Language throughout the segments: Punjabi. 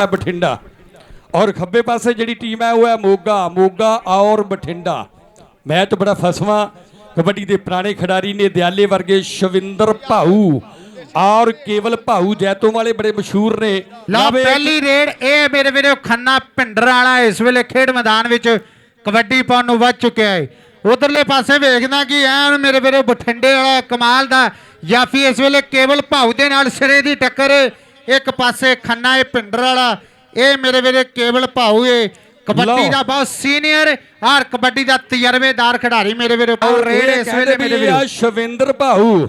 ਹੈ ਬਠਿੰਡਾ। ਔਰ ਖੱਬੇ ਪਾਸੇ ਜਿਹੜੀ ਟੀਮ ਹੈ ਉਹ ਹੈ ਮੋਗਾ। ਮੋਗਾ ਔਰ ਬਠਿੰਡਾ। ਮੈਚ ਬੜਾ ਫਸਵਾ ਕਬੱਡੀ ਦੇ ਪੁਰਾਣੇ ਖਿਡਾਰੀ ਨੇ ਦਿਆਲੇ ਵਰਗੇ ਸ਼ਵਿੰਦਰ ਭਾਊ ਔਰ ਕੇਵਲ ਭਾਊ ਜੈਤੋਂ ਵਾਲੇ ਬੜੇ ਮਸ਼ਹੂਰ ਨੇ। ਲਵੇ ਪਹਿਲੀ ਰੇਡ ਇਹ ਮੇਰੇ ਵੀਰੋ ਖੰਨਾ ਭਿੰਡਰ ਵਾਲਾ ਇਸ ਵੇਲੇ ਖੇਡ ਮੈਦਾਨ ਵਿੱਚ ਕਬੱਡੀ ਪਾਉਣ ਨੂੰ ਵੱਧ ਚੁੱਕਿਆ ਹੈ। ਉਧਰਲੇ ਪਾਸੇ ਵੇਖਦਾ ਕਿ ਐਨ ਮੇਰੇ ਵੀਰੋ ਬਠਿੰਡੇ ਵਾਲਾ ਕਮਾਲ ਦਾ ਜਾਫੀ ਇਸ ਵੇਲੇ ਕੇਵਲ ਭਾਊ ਦੇ ਨਾਲ ਸਿਰੇ ਦੀ ਟੱਕਰ ਇੱਕ ਪਾਸੇ ਖੰਨਾ ਇਹ ਭਿੰਡਰ ਵਾਲਾ ਇਹ ਮੇਰੇ ਵੀਰੇ ਕੇਵਲ ਭਾਊ ਏ ਕਬੱਡੀ। ਦਾ ਬਹੁਤ ਸੀਨੀਅਰ ਔਰ ਕਬੱਡੀ ਦਾ ਤਜਰਬੇਦਾਰ ਖਿਡਾਰੀ ਮੇਰੇ ਵੀਰੋ ਔਰ ਰੇਡ ਇਸ ਵੇਲੇ ਮੇਰੇ ਵੀਰੋ ਆ ਸ਼ਵਿੰਦਰ ਭਾਊ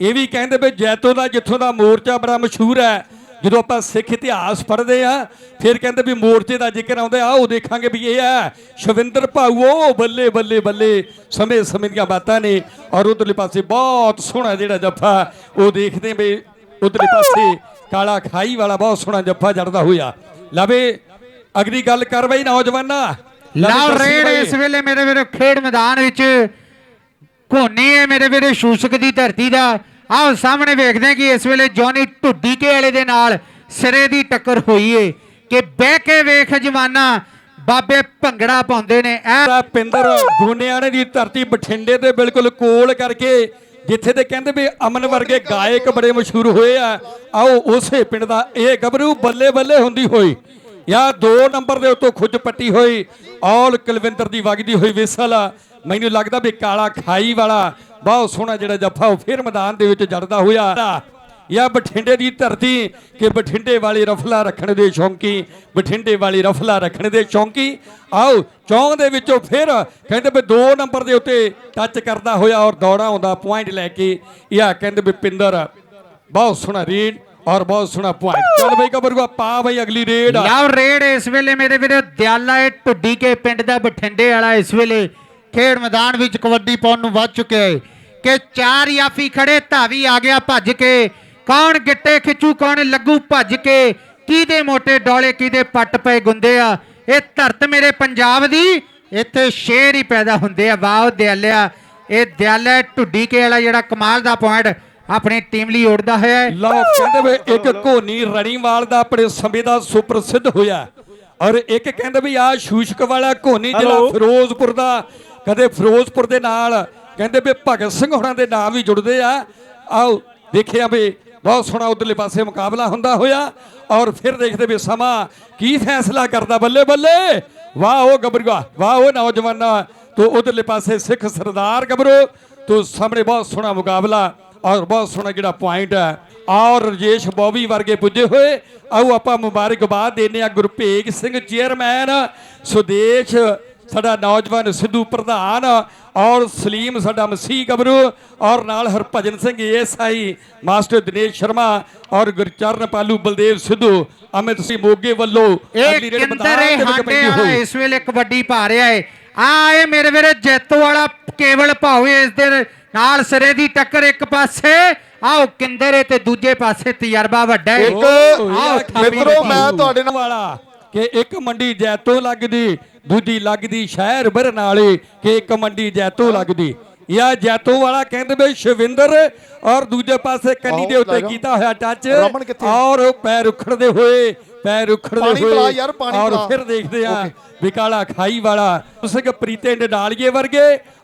ਇਹ ਵੀ ਕਹਿੰਦੇ ਵੀ ਜੈਤੋ ਦਾ ਜਿੱਥੋਂ ਦਾ ਮੋਰਚਾ ਬੜਾ ਮਸ਼ਹੂਰ ਹੈ ਜਦੋਂ ਆਪਾਂ ਸਿੱਖ ਇਤਿਹਾਸ ਪੜ੍ਹਦੇ ਆ ਫਿਰ ਕਹਿੰਦੇ ਵੀ ਮੋਰਚੇ ਦਾ ਜ਼ਿਕਰ ਆਉਂਦਾ ਆ ਉਹ ਦੇਖਾਂਗੇ ਵੀ ਇਹ ਹੈ ਸ਼ਵਿੰਦਰ ਭਾਊ ਉਹ ਬੱਲੇ ਬੱਲੇ ਬੱਲੇ ਸਮੇਂ ਸਮੇਂ ਦੀਆਂ ਬਾਤਾਂ ਨੇ ਔਰ ਉਧਰਲੇ ਪਾਸੇ ਬਹੁਤ ਸੋਹਣਾ ਜਿਹੜਾ ਜੱਫਾ ਉਹ ਦੇਖਦੇ ਵੀ ਉਧਰਲੇ ਪਾਸੇ ਕਾਲਾ ਖਾਈ ਵਾਲਾ ਬਹੁਤ ਸੋਹਣਾ ਜੱਫਾ ਜੜਦਾ ਹੋਇਆ। ਲਵੇ ਅਗਲੀ ਗੱਲ ਕਰ ਬਈ ਨੌਜਵਾਨਾਂ। ਦੱਸੀ ਰੇਡ। ਇਸ ਵੇਲੇ ਮੇਰੇ ਵੀਰੋ ਖੇਡ ਮੈਦਾਨ ਵਿੱਚ ਕੋਨੀ ਹੈ ਮੇਰੇ ਵੀਰੇ ਸ਼ੂਸ਼ਕ ਦੀ ਧਰਤੀ ਦਾ। ਆਓ ਸਾਹਮਣੇ ਵੇਖਦੇ ਹਾਂ ਕਿ ਇਸ ਵੇਲੇ ਜੌਨੀ ਢੁੱਡੀ ਕੇ ਵਾਲੇ ਦੇ ਨਾਲ ਸਿਰੇ ਦੀ ਟੱਕਰ ਹੋਈ ਏ ਕਿ ਬਹਿ ਕੇ ਵੇਖ ਜਵਾਨਾ ਬਾਬੇ ਭੰਗੜਾ ਪਾਉਂਦੇ ਨੇ। ਐ ਪਿੰਦਰ ਗੋਨਿਆਣੇ ਦੀ ਧਰਤੀ ਬਠਿੰਡੇ ਦੇ ਬਿਲਕੁਲ ਕੋਲ ਕਰਕੇ ਜਿੱਥੇ ਦੇ ਕਹਿੰਦੇ ਵੀ ਅਮਨ ਵਰਗੇ ਗਾਇਕ ਬੜੇ ਮਸ਼ਹੂਰ ਹੋਏ ਆ, ਆਓ ਉਸੇ ਪਿੰਡ ਦਾ ਇਹ ਗੱਭਰੂ ਬੱਲੇ ਬੱਲੇ ਹੁੰਦੀ ਹੋਈ, ਜਾਂ 2 ਨੰਬਰ ਦੇ ਉੱਤੋਂ ਖੁੱਜ ਪੱਟੀ ਹੋਈ ਔਲ ਕੁਲਵਿੰਦਰ ਦੀ ਵਗਦੀ ਹੋਈ ਵਿਸਲ। ਮੈਨੂੰ ਲੱਗਦਾ ਵੀ ਕਾਲਾ ਖਾਈ ਵਾਲਾ, ਬਹੁਤ ਸੋਹਣਾ ਜਿਹੜਾ ਜੱਫਾ ਉਹ ਫਿਰ ਮੈਦਾਨ ਦੇ ਵਿੱਚ ਜੜਦਾ ਹੋਇਆ। ਜਾਂ ਬਠਿੰਡੇ ਦੀ ਧਰਤੀ ਕਿ ਬਠਿੰਡੇ ਵਾਲੀ ਰਫਲਾ ਰੱਖਣ ਦੇ ਸ਼ੌਂਕੀ, ਬਠਿੰਡੇ ਵਾਲੀ ਰਫਲਾ ਰੱਖਣ ਦੇ ਸ਼ੌਂਕੀ। ਆਓ, ਚੌਂਕ ਦੇ ਵਿੱਚੋਂ ਫਿਰ ਕਹਿੰਦੇ ਵੀ 2 ਨੰਬਰ ਦੇ ਉੱਤੇ ਟੱਚ ਕਰਦਾ ਹੋਇਆ ਔਰ ਦੌੜਾ ਆਉਂਦਾ ਪੁਆਇੰਟ ਲੈ ਕੇ। ਇਹ ਕਹਿੰਦੇ ਵੀ ਪਿੰਦਰ, ਬਹੁਤ ਸੋਹਣਾ ਰੀਡ ਔਰ ਬਹੁਤ ਸੋਹਣਾ ਪੁਆਇੰਟ ਚੱਲ ਬਈ ਕਬਰੂਆ ਪਾ ਬਈ ਅਗਲੀ ਰੇਡ ਲਓ ਰੇਡ ਇਸ ਵੇਲੇ ਮੇਰੇ ਵੀਰੇ, ਦਿਆਲਾ ਇਹ ਢੁੱਡੀ ਕੇ ਪਿੰਡ ਦਾ ਬਠਿੰਡੇ ਵਾਲਾ ਇਸ ਵੇਲੇ। ਖੇਡ ਮੈਦਾਨ ਵਿੱਚ ਕਬੱਡੀ ਪਾਉਣ ਨੂੰ ਵੱਧ ਚੁੱਕਿਆ ਹੈ ਕਿ ਚਾਰ ਯਾਫੀ ਖੜੇ, ਧਾਵੀ ਆ ਗਿਆ ਭੱਜ ਕੇ। ਕੌਣ ਗਿੱਟੇ ਖਿੱਚੂ ਕੌਣ ਲੱਗੂ ਭੱਜ ਕੇ? ਕਿਹਦੇ ਮੋਟੇ ਡੋਲੇ ਕਿਹਦੇ ਪੱਟ ਪਏ ਗੁੰਦੇ ਆ? ਇਹ ਧਰਤ ਮੇਰੇ ਪੰਜਾਬ ਦੀ ਇੱਥੇ ਸ਼ੇਰ ਹੀ ਪੈਦਾ ਹੁੰਦੇ ਆ। ਵਾਹ ਦਿਆਲਿਆ। ਇਹ ਦਿਆਲਾ ਢੁੱਡੀ ਕੇ ਵਾਲਾ ਜਿਹੜਾ ਕਮਾਲ ਦਾ ਪੁਆਇੰਟ ਆਪਣੀ ਟੀਮ ਲਈ ਉੜਦਾ ਹੋਇਆ ਹੈ। ਲਓ ਕਹਿੰਦੇ ਵੀ ਇੱਕ ਘੋਨੀ ਰਣੀਵਾਲ ਦਾ ਆਪਣੇ ਸਮੇਂ ਦਾ ਸੁਪ੍ਰਸਿੱਧ ਹੋਇਆ। ਔਰ ਇੱਕ ਕਹਿੰਦੇ ਵੀ ਆ ਸ਼ੂਸ਼ਕ ਵਾਲਾ ਘੋਨੀ ਜਿਹੜਾ ਫਿਰੋਜ਼ਪੁਰ ਦਾ ਕਦੇ ਫਿਰੋਜ਼ਪੁਰ ਦੇ ਨਾਲ ਕਹਿੰਦੇ ਵੀ ਭਗਤ ਸਿੰਘ ਹੋਣਾ ਦੇ ਨਾਮ ਵੀ ਜੁੜਦੇ ਆ। ਆਓ ਦੇਖਿਆ ਵੀ ਬਹੁਤ ਸੋਹਣਾ ਉਧਰਲੇ ਪਾਸੇ ਮੁਕਾਬਲਾ ਹੁੰਦਾ ਹੋਇਆ ਔਰ ਫਿਰ ਦੇਖਦੇ ਵੀ ਸਮਾਂ ਕੀ ਫੈਸਲਾ ਕਰਦਾ ਬੱਲੇ ਬੱਲੇ। ਵਾਹ ਉਹ ਗੱਭਰੂਆ ਵਾਹ ਉਹ ਨੌਜਵਾਨਾ। ਤੋ ਉਧਰਲੇ ਪਾਸੇ ਸਿੱਖ ਸਰਦਾਰ ਗੱਭਰੂ, ਤੋ ਸਾਹਮਣੇ ਬਹੁਤ ਸੋਹਣਾ ਮੁਕਾਬਲਾ ਔਰ ਬਹੁਤ ਸੋਹਣਾ ਜਿਹੜਾ ਪੁਆਇੰਟ ਹੈ। ਔਰ ਰਜੇਸ਼ ਬੋਬੀ ਵਰਗੇ ਪੁੱਜੇ ਹੋਏ। ਆਓ ਆਪਾਂ ਮੁਬਾਰਕਬਾਦ ਦੇਨੇ ਆ ਗੁਰਭੇਜ ਸਿੰਘ ਚੇਅਰਮੈਨ ਸੁਦੇਸ਼ ਸਾਡਾ ਨੌਜਵਾਨ ਸਿੱਧੂ ਪ੍ਰਧਾਨ ਔਰ ਸਲੀਮ ਸਾਡਾ ਮਸੀਹ ਗਬਰੂ ਔਰ ਨਾਲ ਹਰਭਜਨ ਸਿੰਘ ਏਐਸਆਈ ਮਾਸਟਰ ਦਿਨੇਸ਼ ਸ਼ਰਮਾ ਔਰ ਗੁਰਚਰਨ ਪਾਲੂ ਬਲਦੇਵ ਸਿੱਧੂ। ਅਮਿਤ ਸਿੰਘ ਮੋਗੇ ਵੱਲੋਂ ਇਹ ਕਿੰਦਰ ਇਹ ਹਾਂਡੇ ਇਸ ਵੇਲੇ ਕਬੱਡੀ ਪਾ ਰਿਹਾ ਏ। ਆ ਇਹ ਮੇਰੇ ਵੀਰੇ ਜੈਤੋ ਵਾਲਾ ਕੇਵਲ ਭਾਵੇਂ ਇਸ ਦੇ ਨਾਲ ਸਿਰੇ ਦੀ ਟੱਕਰ ਇੱਕ ਪਾਸੇ ਆਓ ਕਿੰਦਰ ਤੇ ਦੂਜੇ ਪਾਸੇ ਤਜਰਬਾ ਵੱਡਾ ਏ। ਇੱਕ ਆਓ ਮਿੱਤਰੋ। ਮੈਂ ਤੁਹਾਡੇ ਨਾਲ ਵਾਲਾ। ਕਿ ਇੱਕ ਮੰਡੀ ਜੈਤੋ ਲੱਗਦੀ ਦੂਜੀ ਲੱਗਦੀ ਸ਼ਹਿਰ ਬਰਨਾਲੇ ਕਿ ਇੱਕ ਮੰਡੀ ਜੈਤੋ ਲੱਗਦੀ ਯਾ ਜੈਤੋ ਵਾਲਾ ਕਹਿੰਦੇ ਵੀ ਸ਼ਵਿੰਦਰ ਔਰ ਦੂਜੇ ਪਾਸੇ ਕੰਨੀ ਦੇ ਉੱਤੇ। ਕੀਤਾ ਹੋਇਆ ਟੱਚ? ਔਰ ਪੈਰ ਉਖੜਦੇ ਹੋਏ ਪੈਰ ਉਖੜਦੇ ਪਾਣੀ ਹੋਏ ਪਿਲਾ ਯਾਰ, ਪਾਣੀ ਔਰ ਪਿਲਾ। ਫਿਰ ਦੇਖਦੇ ਆ ਵਿਕਾਲਾ ਖਾਈ ਵਾਲਾ ਉਸਕ ਪ੍ਰੀਤੇ ਨਡਾਲੀਏ ਵਰਗੇ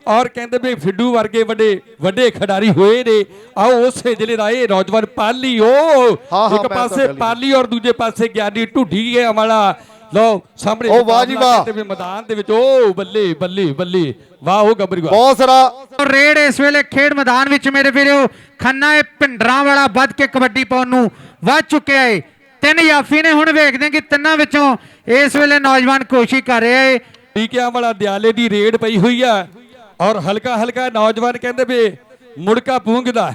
ਔਰ ਕਹਿੰਦੇ ਵੀ ਫਿੱਡੂ ਵਰਗੇ ਵੱਡੇ ਵੱਡੇ ਖਿਡਾਰੀ ਹੋਏ ਨੇ। ਆਓ ਉਸੇ ਜ਼ਿਲ੍ਹੇ ਦਾ ਇਹ ਨੌਜਵਾਨ ਪਾਲੀ ਉਹ ਹਾਂ, ਇੱਕ ਮੈਂ ਪਾਸੇ। ਪਾਲੀ ਔਰ ਦੂਜੇ ਪਾਸੇ ਗਿਆਨੀ ਢੁੱਡੀ ਗਿਆ ਵਾਲਾ। ਲਓ ਸਾਹਮਣੇ ਉਹ ਵਾਹ ਜੀ ਮੁਕਾਬਲਾ ਵਾਹ। ਕਹਿੰਦੇ ਵੀ ਮੈਦਾਨ ਦੇ ਵਿੱਚ। ਉਹ ਬੱਲੇ ਬੱਲੇ ਬੱਲੇ। ਵਾਹ ਉਹ ਗੱਬਰੀ ਵਾਹ ਬਹੁਤ ਸਾਰਾ। ਰੇਡ ਇਸ ਵੇਲੇ ਖੇਡ ਮੈਦਾਨ ਵਿੱਚ ਮੇਰੇ ਵੀਰੋ। ਖੰਨਾ ਇਹ ਭਿੰਡਰਾਂ ਵਾਲਾ ਵੱਧ ਕੇ ਕਬੱਡੀ ਪਾਉਣ ਨੂੰ ਵੱਧ ਚੁੱਕਿਆ ਏ। ਤਿੰਨ ਯਾਫੀ ਨੇ ਹੁਣ ਵੇਖਦੇ ਹਾਂ ਕਿ ਤਿੰਨਾਂ ਵਿੱਚੋਂ ਇਸ ਵੇਲੇ ਨੌਜਵਾਨ ਕੋਸ਼ਿਸ਼ ਕਰ ਰਿਹਾ ਏ। ਟੀਕਿਆਂ ਵਾਲਾ ਦਿਆਲੇ ਦੀ ਰੇਡ ਪਈ ਹੋਈ ਆ ਔਰ ਹਲਕਾ ਹਲਕਾ ਨੌਜਵਾਨ ਕਹਿੰਦੇ ਵੀ ਮੁੜਕਾ ਪੂੰਗਦਾ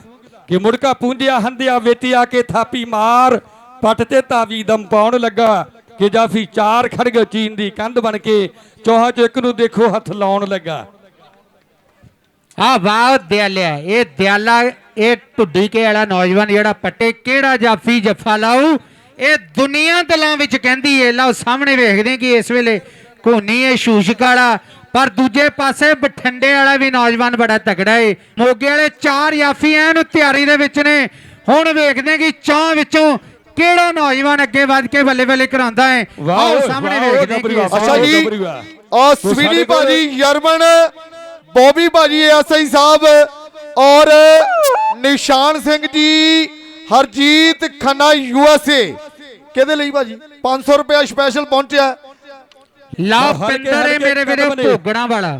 ਕਿ ਮੁੜਕਾ ਪੂੰਝਿਆ ਹੰਦਿਆ ਵੇਤੀ ਆ ਕੇ ਥਾਪੀ ਮਾਰ ਪੱਟ ਤੇ ਤਾਵੀ ਦਮ ਪਾਉਣ ਲੱਗਾ ਕਿ ਜਾਫੀ ਚਾਰ ਖੜਗ ਚੀਨ ਦੀ ਕੰਧ ਬਣ ਕੇ ਚੌਹਾਂ ਚ ਇੱਕ ਨੂੰ ਦੇਖੋ ਹੱਥ ਲਾਉਣ ਲੱਗਾ। ਆ ਵਾਹ ਦਿਆਲਿਆ ਇਹ ਦਿਆਲਾ ਇਹ ਢੁੱਡੀ ਕੇ ਵਾਲਾ ਨੌਜਵਾਨ ਜਿਹੜਾ ਪੱਟੇ ਕਿਹੜਾ ਜਾਫੀ ਜੱਫਾ ਲਾਊ? ਇਹ ਦੁਨੀਆ ਦਲਾਂ ਵਿੱਚ ਕਹਿੰਦੀ ਏ ਲਓ ਸਾਹਮਣੇ ਵੇਖਦੇ ਕਿ ਇਸ ਵੇਲੇ ਕੋਨੀ ਇਹ ਸ਼ੂਸ਼ਕ ਵਾਲਾ ਪਰ ਦੂਜੇ ਪਾਸੇ ਬਠਿੰਡੇ ਵਾਲਾ ਵੀ ਨੌਜਵਾਨ ਬੜਾ ਤਗੜਾ ਏ। ਮੋਗੇ ਵਾਲੇ ਚਾਰ ਯਾਫੀ ਐਨ ਤਿਆਰੀ ਦੇ ਵਿੱਚ ਨੇ। ਹੁਣ ਵੇਖਦੇ ਕਿ ਚੌਂ ਵਿੱਚੋਂ ਕਿਹੜਾ ਨੌਜਵਾਨ ਅੱਗੇ ਵੱਧ ਕੇ ਬੱਲੇ ਬੱਲੇ ਕਰਾਉਂਦਾ ਹੈ ਵਾਹ ਆਓ ਸਾਹਮਣੇ ਵੇਖਦੇ ਹਾਂ ਅੱਛਾ ਜੀ। ਔਰ ਸਵੀਡੀ ਭਾਜੀ ਯਰਮਨ ਬੋਬੀ ਭਾਜੀ ਐਸਆਈ ਸਾਹਿਬ ਔਰ ਨਿਸ਼ਾਨ ਸਿੰਘ ਜੀ ਹਰਜੀਤ ਖੰਨਾ ਯੂਐਸਏ ਕਿਹਦੇ ਲਈ ਭਾਜੀ? 500 ਰੁਪਏ ਸਪੈਸ਼ਲ ਪਹੁੰਚਿਆ। ਲਾ ਪਿੰਦਰ ਹਰ ਹੈ ਕੇ ਮੇਰੇ ਵੀਰੇ। ਭੋਗਣਾ ਵਾਲਾ।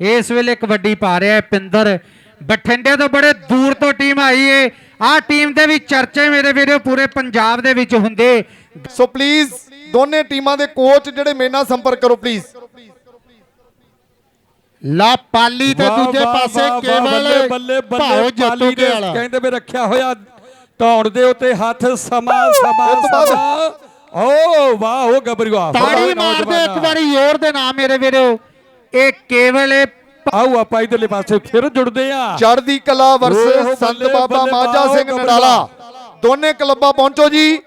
ਇਸ ਵੇਲੇ ਕਬੱਡੀ ਪਾ ਰਿਹਾ ਹੈ ਪਿੰਦਰ। ਬਠਿੰਡੇ ਤੋਂ ਬੜੇ ਦੂਰ ਤੋਂ ਟੀਮ ਆਈ ਏ। ਆਹ ਟੀਮ ਦੇ ਵੀ ਚਰਚੇ ਮੇਰੇ ਵੀਰੇ ਪੂਰੇ ਪੰਜਾਬ ਦੇ ਵਿੱਚ ਹੁੰਦੇ। ਸੋ ਪਲੀਜ਼ ਦੋਨੇ ਟੀਮਾਂ ਦੇ ਕੋਚ ਜਿਹੜੇ ਮੇਰੇ ਨਾਲ ਸੰਪਰਕ ਕਰੋ ਪਲੀਜ਼ ਲਾ ਪਾਲੀ ਤੇ ਦੂਜੇ ਪਾਸੇ ਕੇਵਲ ਬੱਲੇ ਬੱਲੇ ਭਾਉ ਪਾਲੀ ਕੇ ਦੇ ਵਾਲਾ। ਕਹਿੰਦੇ ਵੀ ਰੱਖਿਆ ਹੋਇਆ ਧੌਣ ਦੇ ਉੱਤੇ ਹੱਥ ਸਮਾ ਸਮਾ ਓ ਵਾਹ ਉਹ ਗੱਭਰੂਆ ਤਾੜੀ ਮਾਰਦੇ ਇੱਕ ਵਾਰੀ ਜ਼ੋਰ ਦੇ ਨਾਮ ਮੇਰੇ ਵੀਰੋ। ਇਹ ਕੇਵਲ ਆਓ ਆਪਾਂ ਇਧਰਲੇ ਪਾਸੇ ਫਿਰ ਜੁੜਦੇ ਆ। ਚੜ੍ਹਦੀ ਕਲਾ ਬੱਲੇ, ਸੰਤ ਬਾਬਾ ਮਾਝਾ ਸਿੰਘ ਨਡਾਲਾ। ਦੋਨੇ ਕਲੱਬਾਂ ਪਹੁੰਚੋ ਜੀ।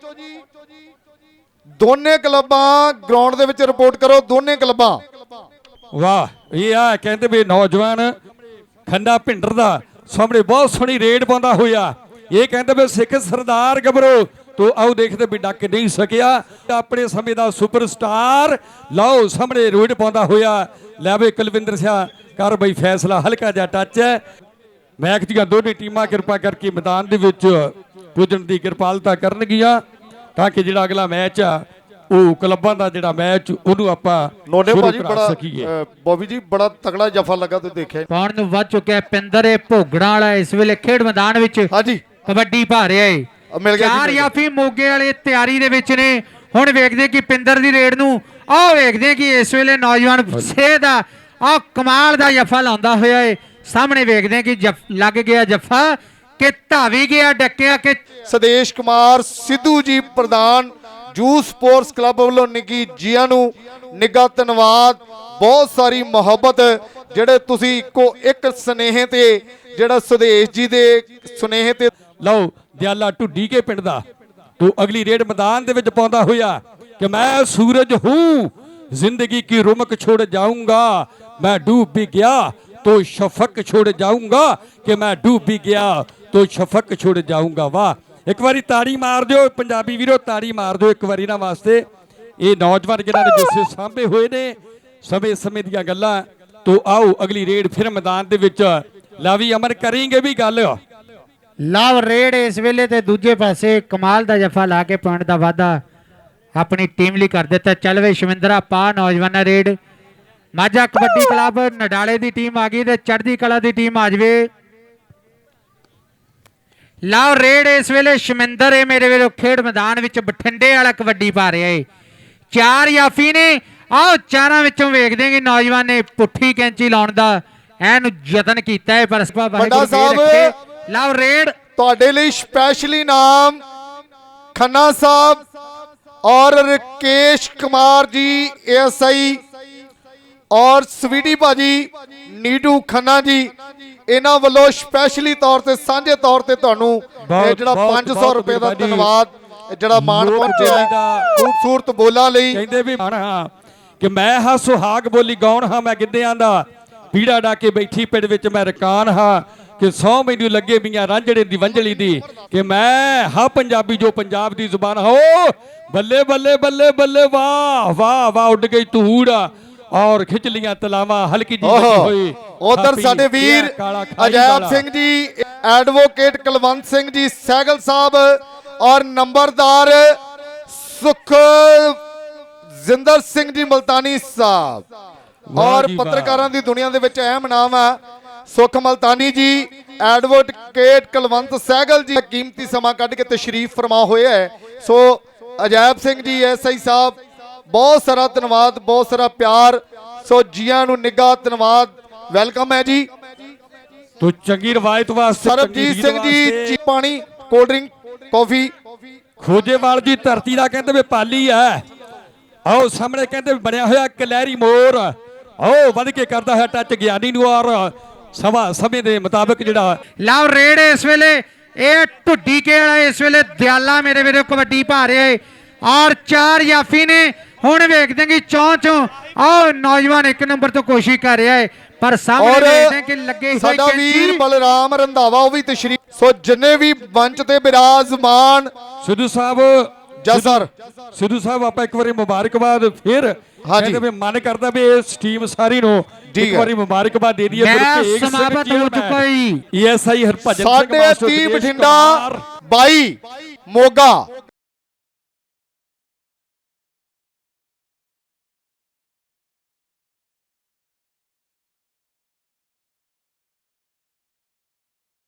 ਦੋਨੇ ਕਲੱਬਾਂ ਗਰਾਊਂਡ ਦੇ ਵਿੱਚ ਰਿਪੋਰਟ ਕਰੋ ਦੋਨੇ ਕਲੱਬਾਂ। ਵਾਹ ਇਹ ਆ ਕਹਿੰਦੇ ਵੀ ਨੌਜਵਾਨ ਖੰਡਾ ਭਿੰਡਰ ਦਾ ਸਾਹਮਣੇ ਬਹੁਤ ਸੋਹਣੀ ਰੇਡ ਪਾਉਂਦਾ ਹੋਇਆ। ਇਹ ਕਹਿੰਦੇ ਵੀ ਸਿੱਖ ਸਰਦਾਰ ਗੱਭਰੂ ਤੋ ਆਓ ਦੇਖਦੇ ਵੀ ਡੱਕ ਨਹੀਂ ਸਕਿਆ। ਆਪਣੇ ਸਮੇਂ ਦਾ ਸੁਪਰਸਟਾਰ ਲਓ ਸਾਹਮਣੇ ਰੇਡ ਪਾਉਂਦਾ ਹੋਇਆ। ਲੈ ਵੀ ਕੁਲਵਿੰਦਰ ਸਿੰਘ ਕਰ ਬਈ ਫੈਸਲਾ ਹਲਕਾ ਜਿਹਾ ਟੱਚ ਹੈ। ਮੈਚ ਦੀਆਂ ਦੋਨੇ ਟੀਮਾਂ ਕਿਰਪਾ ਕਰਕੇ ਮੈਦਾਨ ਦੇ ਵਿੱਚ ਪੁੱਜਣ ਦੀ ਕਿਰਪਾਲਤਾ ਕਰਨਗੀਆਂ ਤਾਂ ਕਿ ਜਿਹੜਾ ਅਗਲਾ ਮੈਚ ਆ ਉਹ ਕਲੱਬਾਂ ਦਾ ਜਿਹੜਾ ਮੈਚ ਉਹਨੂੰ ਆਪਾਂ ਨੋਨੇ ਭਾਜੀ ਬੜਾ ਬੋਬੀ ਜੀ ਬੜਾ ਤਗੜਾ ਜਫਾ ਲੱਗਾ ਤੁਸੀਂ ਦੇਖਿਆ। ਪਾਉਣ ਨੂੰ ਵੱਧ ਚੁੱਕਿਆ ਪਿੰਦਰ ਇਹ ਭੋਗਣਾ ਵਾਲਾ ਇਸ ਵੇਲੇ ਖੇਡ ਮੈਦਾਨ ਵਿੱਚ। ਹਾਂਜੀ। ਕਬੱਡੀ ਪਾ ਰਿਹਾ ਏ ਮਿਲ ਗਿਆ ਚਾਰ। ਯਾਫੀ ਮੋਗੇ ਵਾਲੇ ਤਿਆਰੀ ਦੇ ਵਿੱਚ ਨੇ। ਹੁਣ ਵੇਖਦੇ ਕਿ ਪਿੰਦਰ ਦੀ ਰੇਡ ਨੂੰ ਆਹ ਵੇਖਦੇ ਕਿ ਇਸ ਵੇਲੇ ਨੌਜਵਾਨ ਸੇ ਦਾ ਆਹ ਕਮਾਲ ਦਾ ਜੱਫਾ ਲਾਉਂਦਾ ਹੋਇਆ ਏ। ਸਾਹਮਣੇ ਵੇਖਦੇ ਕਿ ਲੱਗ ਗਿਆ ਜੱਫਾ। ਕਿ ਧਾਵੀ ਗਿਆ ਡੱਕਿਆ ਕਿ ਸਦੇਸ਼ ਕੁਮਾਰ ਸਿੱਧੂ ਜੀ ਪ੍ਰਧਾਨ ਜੂ ਸਪੋਰਟਸ ਕਲੱਬ ਵੱਲੋਂ ਨਿੱਗੀ ਜੀਆਂ ਨੂੰ ਨਿੱਘਾ ਧੰਨਵਾਦ। ਬਹੁਤ ਸਾਰੀ ਮੁਹੱਬਤ ਜਿਹੜੇ ਤੁਸੀਂ ਇੱਕੋ ਇੱਕ ਸਨੇਹ ਤੇ ਜਿਹੜਾ ਸੁਦੇਸ਼ ਜੀ ਦੇ ਸੁਨੇਹ ਤੇ ਲਓ, ਦਿਆਲਾ ਢੁੱਡੀ ਕੇ ਪਿੰਡ ਦਾ। ਤੂੰ ਅਗਲੀ ਰੇਡ ਮੈਦਾਨ ਦੇ ਵਿੱਚ ਪਾਉਂਦਾ ਹੋਇਆ ਕਿ ਮੈਂ ਸੂਰਜ ਹੂੰ, ਜ਼ਿੰਦਗੀ ਕੀ ਰੁਮਕ ਛੋੜ ਜਾਊਂਗਾ। ਮੈਂ ਡੂਬ ਵੀ ਗਿਆ, ਤੋ ਸ਼ਫਕ ਛੋੜ ਜਾਊਂਗਾ। ਕਿ ਮੈਂ ਡੂਬ ਵੀ ਗਿਆ, ਤੋ ਸ਼ਫਕ ਛੋੜ ਜਾਊਂਗਾ। ਵਾਹ, ਇੱਕ ਵਾਰੀ ਤਾੜੀ ਮਾਰ ਦਿਓ, ਪੰਜਾਬੀ ਵੀਰੋ, ਤਾੜੀ ਮਾਰ ਦਿਓ ਇੱਕ ਵਾਰੀ ਨਾ ਵਾਸਤੇ। ਇਹ ਨੌਜਵਾਨ ਜਿਹਨਾਂ ਨੇ ਜਿਸੇ ਸਾਹਮਣੇ ਹੋਏ ਨੇ, ਸਮੇਂ ਸਮੇਂ ਦੀਆਂ ਗੱਲਾਂ। ਤੋ ਆਓ, ਅਗਲੀ ਰੇਡ ਫਿਰ ਮੈਦਾਨ ਦੇ ਵਿੱਚ। ਲਾਵੀ ਅਮਰ ਕਰੇਂਗੇ ਵੀ ਗੱਲ। ਲਵ ਰੇਡ ਇਸ ਵੇਲੇ ਤੇ ਦੂਜੇ ਪਾਸੇ ਕਮਾਲ ਦਾ ਜੱਫਾ ਲਾ ਕੇ ਪੁਆਇੰਟ ਦਾ ਵਾਅਦਾ ਆਪਣੀ ਟੀਮ ਲਈ ਕਰ ਦਿੱਤਾ। ਚੱਲ ਵੇ ਸ਼ਵਿੰਦਰਾ ਪਾ ਨੌਜਵਾਨਾਂ ਰੇਡ ਮਾਝਾ ਕਬੱਡੀ ਕਲੱਬ ਨਡਾਲੇ ਦੀ ਟੀਮ ਆ ਗਈ ਤੇ ਚੜ੍ਹਦੀ ਕਲਾ ਦੀ ਟੀਮ ਆ ਜਵੇ। ਲਵ ਰੇਡ ਇਸ ਵੇਲੇ ਸ਼ਮਿੰਦਰ ਹੈ ਮੇਰੇ ਵੀਰੋ ਖੇਡ ਮੈਦਾਨ ਵਿੱਚ ਬਠਿੰਡੇ ਵਾਲਾ ਕਬੱਡੀ ਪਾ ਰਿਹਾ ਏ। ਚਾਰ ਯਾਫੀ ਨੇ। ਆਓ ਚਾਰਾਂ ਵਿੱਚੋਂ ਵੇਖਦੇ ਹਾਂ ਕਿ ਨੌਜਵਾਨ ਨੇ ਪੁੱਠੀ ਕੈਂਚੀ ਲਾਉਣ ਦਾ ਐਨ ਯਤਨ ਕੀਤਾ ਹੈ ਪਰ ਸਪਾ ਵੱਡਾ ਸਾਹਿਬ। ਲਵ ਰੇਡ। ਤੁਹਾਡੇ ਲਈ ਸਪੈਸ਼ਲੀ ਨਾਮ ਖੰਨਾ ਸਾਹਿਬ ਔਰ ਰਕੇਸ਼ ਕੁਮਾਰ ਜੀ ਐਸਆਈ ਔਰ ਸਵੀਟੀ ਭਾਜੀ ਨੀਡੂ ਖੰਨਾ ਜੀ। ਇਹਨਾਂ ਵੱਲੋਂ ਸਪੈਸ਼ਲੀ ਤੌਰ ਤੇ ਸਾਂਝੇ ਤੌਰ ਤੇ ਤੁਹਾਨੂੰ ਇਹ ਜਿਹੜਾ ਬਹੁਤ- 500 ਬਹੁਤ ਰੁਪਏ ਦਾ। ਧੰਨਵਾਦ ਜਿਹੜਾ ਮਾਣ ਪਹੁੰਚਿਆ ਖੂਬਸੂਰਤ ਬੋਲਾਂ ਲਈ। ਕਹਿੰਦੇ ਵੀ ਹਾਂ ਕਿ ਮੈਂ ਹਾਂ ਸੁਹਾਗ ਬੋਲੀ ਗਾਉਣ ਹਾਂ ਮੈਂ ਗਿੱਧਿਆਂ ਦਾ ਪੀੜਾ ਡਾ ਕੇ ਬੈਠੀ ਪਿੰਡ ਵਿੱਚ ਮੈਂ ਰਕਾਨ ਹਾਂ। ਕਿ ਸੌ ਮੈਨੂੰ ਲੱਗੇ ਮੀਆਂ ਰਾਂਝੜੇ ਦੀ ਵੰਜਲੀ ਦੀ ਕਿ ਮੈਂ ਹਾਂ ਪੰਜਾਬੀ ਜੋ ਪੰਜਾਬ ਦੀ ਜ਼ੁਬਾਨ ਹਾਂ ਬੱਲੇ ਬੱਲੇ ਬੱਲੇ ਬੱਲੇ ਵਾਹ ਵਾਹ ਵਾਹ ਉੱਡ ਗਈ ਧੂੜ ਔਰ ਖਿੱਚ ਲੀਆਂ ਤਲਾਵਾਂ ਹਲਕੀ ਜੀ ਹੋਈ ਉਧਰ ਸਾਡੇ ਵੀਰ ਅਜੈਬ। ਸਿੰਘ ਜੀ ਐਡਵੋਕੇਟ ਕੁਲਵੰਤ ਸਿੰਘ ਜੀ ਸਹਿਗਲ ਸਾਹਿਬ ਔਰ ਨੰਬਰਦਾਰ ਸੁਖ ਜ਼ਿੰਦਰ ਸਿੰਘ ਜੀ ਮਲਤਾਨੀ ਸਾਹਿਬ ਔਰ। ਪੱਤਰਕਾਰਾਂ ਦੀ ਦੁਨੀਆ ਦੇ ਵਿੱਚ ਅਹਿਮ ਨਾਮ ਹੈ ਸੁਖ ਮਲਤਾਨੀ ਜੀ ਐਡਵੋਕੇਟ ਕੁਲਵੰਤ ਸਹਿਗਲ ਜੀ ਕੀਮਤੀ ਸਮਾਂ ਕੱਢ ਕੇ ਤਸ਼ਰੀਫ ਫਰਮਾ ਹੋਏ ਹੈ ਸੋ ਅਜੈਬ ਸਿੰਘ ਜੀ ਐਸਆਈ ਸਾਹਿਬ ਬਹੁਤ ਸਾਰਾ ਧੰਨਵਾਦ ਬਹੁਤ ਸਾਰਾ ਪਿਆਰ। ਸੋ ਜੀਆਂ ਨੂੰ ਨਿੱਘਾ ਧੰਨਵਾਦ ਵੈਲਕਮ ਹੈ ਜੀ। ਤੋ ਚੰਗੀ ਰਵਾਇਤ ਵਾਸਤੇ ਸਰਬਜੀਤ ਸਿੰਘ ਜੀ। ਜੀ ਪਾਣੀ ਕੋਲਡ ਡਰਿੰਕ ਕਾਫੀ ਖੋਜੇਵਾਲ ਦੀ ਧਰਤੀ ਦਾ ਕਹਿੰਦੇ ਵੀ ਪਾਲੀ ਹੈ ਆਓ ਸਾਹਮਣੇ ਕਹਿੰਦੇ ਬਣਿਆ ਹੋਇਆ ਕਲੈਰੀ ਮੋਰ। ਆਓ ਵੱਧ ਕੇ ਕਰਦਾ ਹੈ ਟੱਚ ਗਿਆਨੀ ਨੂੰ ਔਰ ਸਵਾ ਸਮੇਂ ਦੇ ਮੁਤਾਬਕ ਜਿਹੜਾ ਲਵ ਰੇਡ ਇਸ ਵੇਲੇ ਇਹ ਢੁੱਡੀ ਕੇ ਵਾਲਾ ਇਸ ਵੇਲੇ ਦਿਆਲਾ ਮੇਰੇ ਵੀਰੋ ਕਬੱਡੀ ਪਾ ਰਿਹਾ ਏ। ਔਰ ਚਾਰ ਯਾਫੀ ਨੇ ਹੁਣ ਵੇਖਦੇ ਹਾਂ ਕਿ ਚੌਂ ਚੌਂ ਆਓ ਨੌਜਵਾਨ ਇੱਕ ਨੰਬਰ ਤੋਂ ਕੋਸ਼ਿਸ਼ ਕਰ ਰਿਹਾ ਏ। ਪਰ ਸਾਹਮਣੇ ਵੇਖਦੇ ਹਾਂ ਕਿ ਲੱਗੇ ਹੋਏ ਸਾਡਾ ਵੀਰ ਬਲਰਾਮ ਰੰਧਾਵਾ ਉਹ ਵੀ ਤਸ਼ਰੀਫ ਸੋ ਜਿੰਨੇ ਵੀ ਮੰਚ ਤੇ ਬਿਰਾਜਮਾਨ ਸਿੱਧੂ ਸਾਹਿਬ ਜਸ ਸਰ ਸਿੱਧੂ ਸਾਹਿਬ ਆਪਾਂ ਇੱਕ ਵਾਰੀ ਮੁਬਾਰਕਬਾਦ ਫਿਰ ਹਾਂਜੀ। ਕਹਿੰਦੇ ਵੀ ਮਨ ਕਰਦਾ ਵੀ ਇਸ ਟੀਮ ਸਾਰੀ ਨੂੰ ਇੱਕ। ਵਾਰੀ ਮੁਬਾਰਕਬਾਦ ਦੇ ਦਈਏ ਸਿੰਘ ਸਮਾਪਤ ਹੋ ਚੁੱਕਾ ਜੀ। ESI ਹਰਭਜਨ ਸਿੰਘ ਸਾਢੇ ਮਾਸਟਰ 30 ਦਿਨੇਸ਼ ਬਠਿੰਡਾ ਕੁਮਾਰ। 22 ਮੋਗਾ